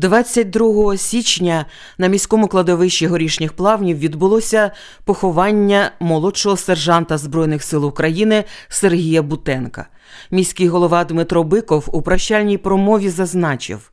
22 січня на міському кладовищі горішніх плавнів відбулося поховання молодшого сержанта Збройних сил України Сергія Бутенка. Міський голова Дмитро Биков у прощальній промові зазначив.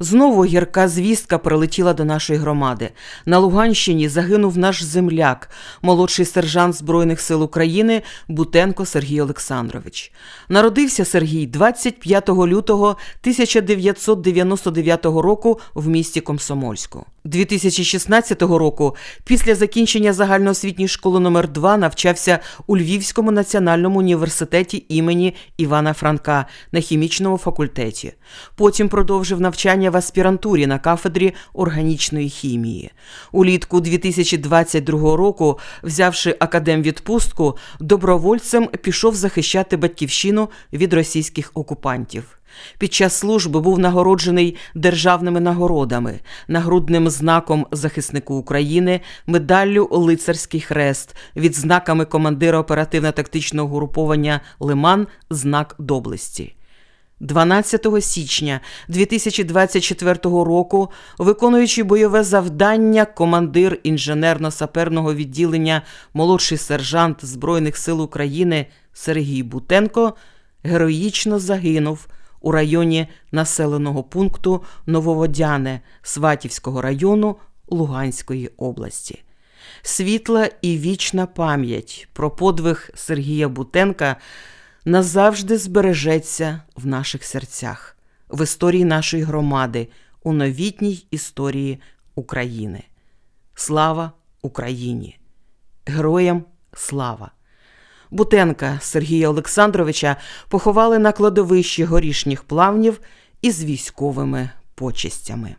Знову гірка звістка прилетіла до нашої громади. На Луганщині загинув наш земляк, молодший сержант Збройних сил України Бутенко Сергій Олександрович. Народився Сергій 25 лютого 1999 року в місті Комсомольську. 2016 року, після закінчення загальноосвітньої школи номер 2 навчався у Львівському національному університеті імені Івана Франка на хімічному факультеті. Потім продовжив навчання в аспірантурі на кафедрі органічної хімії. Улітку 2022 року, взявши академвідпустку, добровольцем пішов захищати батьківщину від російських окупантів. Під час служби був нагороджений державними нагородами, нагрудним знаком захиснику України, медаллю Лицарський хрест, відзнаками командира оперативно-тактичного груповання Лиман знак доблесті. 12 січня 2024 року, виконуючи бойове завдання, командир інженерно-саперного відділення молодший сержант Збройних сил України Сергій Бутенко героїчно загинув у районі населеного пункту Нововодяне Сватівського району Луганської області. Світла і вічна пам'ять про подвиг Сергія Бутенка назавжди збережеться в наших серцях, в історії нашої громади, у новітній історії України. Слава Україні! Героям слава! Бутенка Сергія Олександровича поховали на кладовищі горішніх плавнів із військовими почестями.